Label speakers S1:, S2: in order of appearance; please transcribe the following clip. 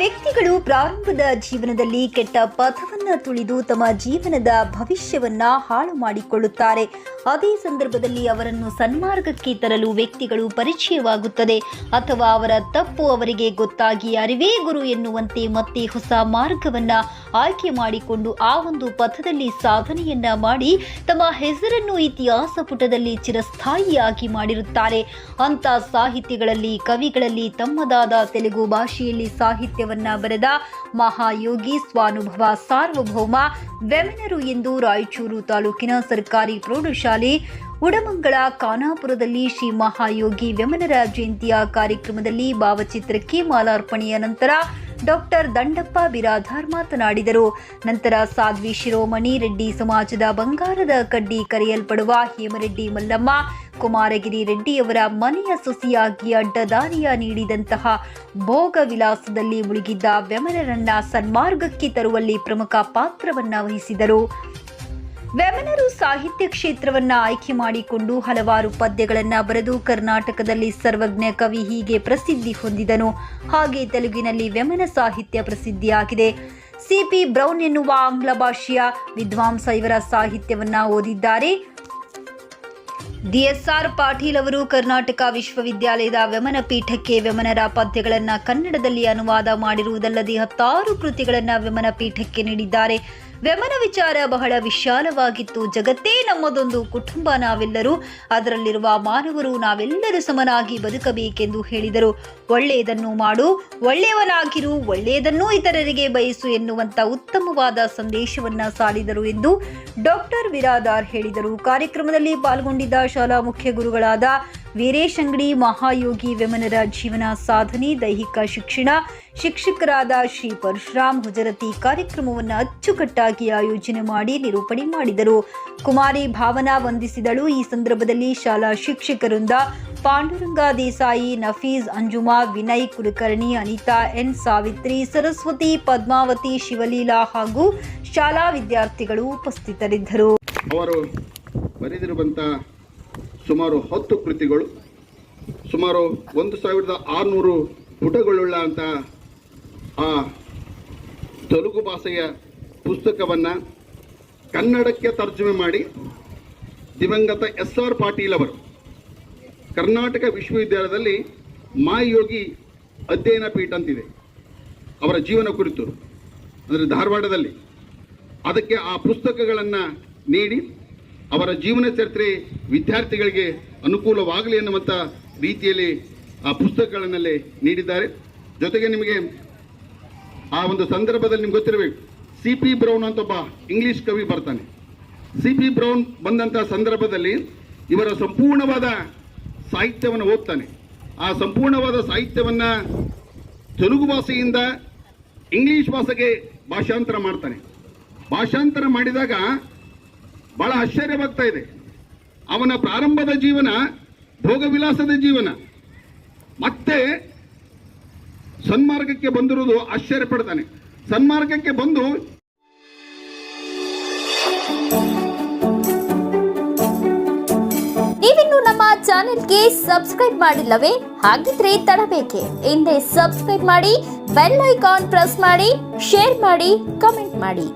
S1: ವ್ಯಕ್ತಿಗಳು ಪ್ರಾರಂಭದ ಜೀವನದಲ್ಲಿ ಕೆಟ್ಟ ಪಥವನ್ನ ತುಳಿದು ತಮ್ಮ ಜೀವನದ ಭವಿಷ್ಯವನ್ನ ಹಾಳು ಮಾಡಿಕೊಳ್ಳುತ್ತಾರೆ. ಅದೇ ಸಂದರ್ಭದಲ್ಲಿ ಅವರನ್ನು ಸನ್ಮಾರ್ಗಕ್ಕೆ ತರಲು ವ್ಯಕ್ತಿಗಳು ಪರಿಚಯವಾಗುತ್ತದೆ. ಅಥವಾ ಅವರ ತಪ್ಪು ಅವರಿಗೆ ಗೊತ್ತಾಗಿ ಅರಿವೇ ಗುರು ಎನ್ನುವಂತೆ ಮತ್ತೆ ಹೊಸ ಮಾರ್ಗವನ್ನ ಆಯ್ಕೆ ಮಾಡಿಕೊಂಡು ಆ ಒಂದು ಪಥದಲ್ಲಿ ಸಾಧನೆಯನ್ನ ಮಾಡಿ ತಮ್ಮ ಹೆಸರನ್ನು ಇತಿಹಾಸ ಪುಟದಲ್ಲಿ ಚಿರಸ್ಥಾಯಿಯಾಗಿ ಮಾಡಿರುತ್ತಾರೆ. ಅಂತ ಸಾಹಿತ್ಯಗಳಲ್ಲಿ, ಕವಿಗಳಲ್ಲಿ ತಮ್ಮದಾದ ತೆಲುಗು ಭಾಷೆಯಲ್ಲಿ ಸಾಹಿತ್ಯವನ್ನ ಬರೆದ ಮಹಾಯೋಗಿ ಸ್ವಾನುಭವ ಸಾರ್ವಭೌಮ ವೆಮಿನರು ಎಂದು ರಾಯಚೂರು ತಾಲೂಕಿನ ಸರ್ಕಾರಿ ಪ್ರೌಢಶಾಲೆ ಉಡಮಂಗಳ ಖಾನಾಪುರದಲ್ಲಿ ಶ್ರೀ ಮಹಾಯೋಗಿ ವೆಮನರ ಜಯಂತಿಯ ಕಾರ್ಯಕ್ರಮದಲ್ಲಿ ಭಾವಚಿತ್ರಕ್ಕೆ ಮಾಲಾರ್ಪಣೆಯ ನಂತರ ಡಾಕ್ಟರ್ ದಂಡಪ್ಪ ಬಿರಾದಾರ್ ಮಾತನಾಡಿದರು. ನಂತರ ಸಾಧ್ವಿ ಶಿರೋಮಣಿ ರೆಡ್ಡಿ ಸಮಾಜದ ಬಂಗಾರದ ಕಡ್ಡಿ ಕರೆಯಲ್ಪಡುವ ಹೇಮರೆಡ್ಡಿ ಮಲ್ಲಮ್ಮ, ಕುಮಾರಗಿರಿ ರೆಡ್ಡಿಯವರ ಮನೆಯ ಸೊಸಿಯಾಗಿ ಅಡ್ಡದಾರಿಯ ನೀಡಿದಂತಹ ಭೋಗ ವಿಲಾಸದಲ್ಲಿ ಮುಳುಗಿದ್ದ ವೆಮನರನ್ನ ಸನ್ಮಾರ್ಗಕ್ಕೆ ತರುವಲ್ಲಿ ಪ್ರಮುಖ ಪಾತ್ರವನ್ನ ವಹಿಸಿದರು. ವೆಮನರು ಸಾಹಿತ್ಯ ಕ್ಷೇತ್ರವನ್ನ ಆಯ್ಕೆ ಮಾಡಿಕೊಂಡು ಹಲವಾರು ಪದ್ಯಗಳನ್ನ ಬರೆದು ಕರ್ನಾಟಕದಲ್ಲಿ ಸರ್ವಜ್ಞ ಕವಿ ಹೀಗೆ ಪ್ರಸಿದ್ಧಿ ಹೊಂದಿದನು. ಹಾಗೆ ತೆಲುಗಿನಲ್ಲಿ ವೆಮನ ಸಾಹಿತ್ಯ ಪ್ರಸಿದ್ಧಿಯಾಗಿದೆ. ಸಿಪಿ ಬ್ರೌನ್ ಎನ್ನುವ ಆಂಗ್ಲ ಭಾಷೆಯ ವಿದ್ವಾಂಸ ಇವರ ಸಾಹಿತ್ಯವನ್ನ ಓದಿದ್ದಾರೆ. ಡಿಎಸ್ಆರ್ ಪಾಟೀಲ್ ಅವರು ಕರ್ನಾಟಕ ವಿಶ್ವವಿದ್ಯಾಲಯದ ವೆಮನ ಪೀಠಕ್ಕೆ ವೆಮನರ ಪದ್ಯಗಳನ್ನು ಕನ್ನಡದಲ್ಲಿ ಅನುವಾದ ಮಾಡಿರುವುದಲ್ಲದೆ ಹತ್ತಾರು ಕೃತಿಗಳನ್ನು ವೆಮನ ಪೀಠಕ್ಕೆ ನೀಡಿದ್ದಾರೆ. ವೆಮನ ವಿಚಾರ ಬಹಳ ವಿಶಾಲವಾಗಿತ್ತು. ಜಗತ್ತೇ ನಮ್ಮದೊಂದು ಕುಟುಂಬ ನಾವೆಲ್ಲರೂ. ಅದರಲ್ಲಿರುವ ಮಾನವರು ನಾವೆಲ್ಲರೂ ಸಮನಾಗಿ ಬದುಕಬೇಕೆಂದು ಹೇಳಿದರು. ಒಳ್ಳೆಯದನ್ನು ಮಾಡು, ಒಳ್ಳೆಯವನಾಗಿರು, ಒಳ್ಳೆಯದನ್ನು ಇತರರಿಗೆ ಬಯಸು ಎನ್ನುವಂತ ಉತ್ತಮವಾದ ಸಂದೇಶವನ್ನ ಸಾರಿದರು ಎಂದು ಡಾಕ್ಟರ್ ವಿರಾದಾರ್ ಹೇಳಿದರು. ಕಾರ್ಯಕ್ರಮದಲ್ಲಿ ಪಾಲ್ಗೊಂಡಿದ್ದ ಶಾಲಾ ಮುಖ್ಯ ಗುರುಗಳಾದ ವೀರೇಶ್ ಅಂಗಡಿ ಮಹಾಯೋಗಿ ವೆಮನರ ಜೀವನ ಸಾಧನೆ, ದೈಹಿಕ ಶಿಕ್ಷಣ, ಶಿಕ್ಷಕರಾದ ಶ್ರೀ ಪರಶುರಾಮ್ ಹುಜರತಿ ಕಾರ್ಯಕ್ರಮವನ್ನು ಅಚ್ಚುಕಟ್ಟಾಗಿ ಆಯೋಜನೆ ಮಾಡಿ ನಿರೂಪಣೆ ಮಾಡಿದರು. ಕುಮಾರಿ ಭಾವನಾ ವಂದಿಸಿದಳು. ಈ ಸಂದರ್ಭದಲ್ಲಿ ಶಾಲಾ ಶಿಕ್ಷಕರಿಂದ ಪಾಂಡುರಂಗ ದೇಸಾಯಿ, ನಫೀಸ್ ಅಂಜುಮಾ, ವಿನಯ್ ಕುಲಕರ್ಣಿ, ಅನಿತಾ ಎನ್ ಸಾವಿತ್ರಿ, ಸರಸ್ವತಿ ಪದ್ಮಾವತಿ, ಶಿವಲೀಲಾ ಹಾಗೂ ಶಾಲಾ ವಿದ್ಯಾರ್ಥಿಗಳು ಉಪಸ್ಥಿತರಿದ್ದರು.
S2: ಅವರು ಬರೆದಿರುವಂಥ ಸುಮಾರು ಹತ್ತು ಕೃತಿಗಳು, ಸುಮಾರು ಒಂದು ಸಾವಿರದ ಆರುನೂರು ಪುಟಗಳುಳ್ಳ ಅಂತ ಆ ತೆಲುಗು ಭಾಷೆಯ ಪುಸ್ತಕವನ್ನು ಕನ್ನಡಕ್ಕೆ ತರ್ಜುಮೆ ಮಾಡಿ ದಿವಂಗತ ಎಸ್ ಆರ್ ಪಾಟೀಲ್ ಅವರು ಕರ್ನಾಟಕ ವಿಶ್ವವಿದ್ಯಾಲಯದಲ್ಲಿ ಮಾಯೋಗಿ ಅಧ್ಯಯನ ಪೀಠ ಅಂತಿದೆ, ಅವರ ಜೀವನ ಕುರಿತು, ಅಂದರೆ ಧಾರವಾಡದಲ್ಲಿ. ಅದಕ್ಕೆ ಆ ಪುಸ್ತಕಗಳನ್ನು ನೀಡಿ ಅವರ ಜೀವನ ಚರಿತ್ರೆ ವಿದ್ಯಾರ್ಥಿಗಳಿಗೆ ಅನುಕೂಲವಾಗಲಿ ಎನ್ನುವಂಥ ರೀತಿಯಲ್ಲಿ ಆ ಪುಸ್ತಕಗಳನ್ನಲ್ಲಿ ನೀಡಿದ್ದಾರೆ. ಜೊತೆಗೆ ನಿಮಗೆ ಆ ಒಂದು ಸಂದರ್ಭದಲ್ಲಿ ನಿಮ್ಗೆ ಗೊತ್ತಿರಬೇಕು, ಸಿ ಪಿ ಬ್ರೌನ್ ಅಂತ ಒಬ್ಬ ಇಂಗ್ಲಿಷ್ ಕವಿ ಬರ್ತಾನೆ. ಸಿ ಪಿ ಬ್ರೌನ್ ಬಂದಂಥ ಸಂದರ್ಭದಲ್ಲಿ ಇವರ ಸಂಪೂರ್ಣವಾದ ಸಾಹಿತ್ಯವನ್ನು ಓದ್ತಾನೆ. ಆ ಸಂಪೂರ್ಣವಾದ ಸಾಹಿತ್ಯವನ್ನು ತೆಲುಗು ಭಾಷೆಯಿಂದ ಇಂಗ್ಲಿಷ್ ಭಾಷೆಗೆ ಭಾಷಾಂತರ ಮಾಡ್ತಾನೆ. ಭಾಷಾಂತರ ಮಾಡಿದಾಗ ಬಹಳ ಆಶ್ಚರ್ಯವಾಗ್ತಾ ಇದೆ. ಅವನ ಪ್ರಾರಂಭದ ಜೀವನ, ಭೋಗವಿಲಾಸದ ಜೀವನ. ಮತ್ತೆ ಸನ್ಮಾರ್ಗಕ್ಕೆ ಬಂದಿರುವುದು ಆಶ್ಚರ್ಯ ಪಡ್ತಾನೆ. ಸನ್ಮಾರ್ಗಕ್ಕೆ ಬಂದು
S3: ನೀವಿನ್ನು ನಮ್ಮ ಚಾನೆಲ್ಗೆ ಸಬ್ಸ್ಕ್ರೈಬ್ ಮಾಡಿಲ್ಲವೇ? ಹಾಗಿದ್ರೆ ತಡಬೇಕೆ. ಹಿಂದೆ ಸಬ್ಸ್ಕ್ರೈಬ್ ಮಾಡಿ, ಬೆಲ್ ಐಕಾನ್ ಪ್ರೆಸ್ ಮಾಡಿ, ಶೇರ್ ಮಾಡಿ, ಕಮೆಂಟ್ ಮಾಡಿ.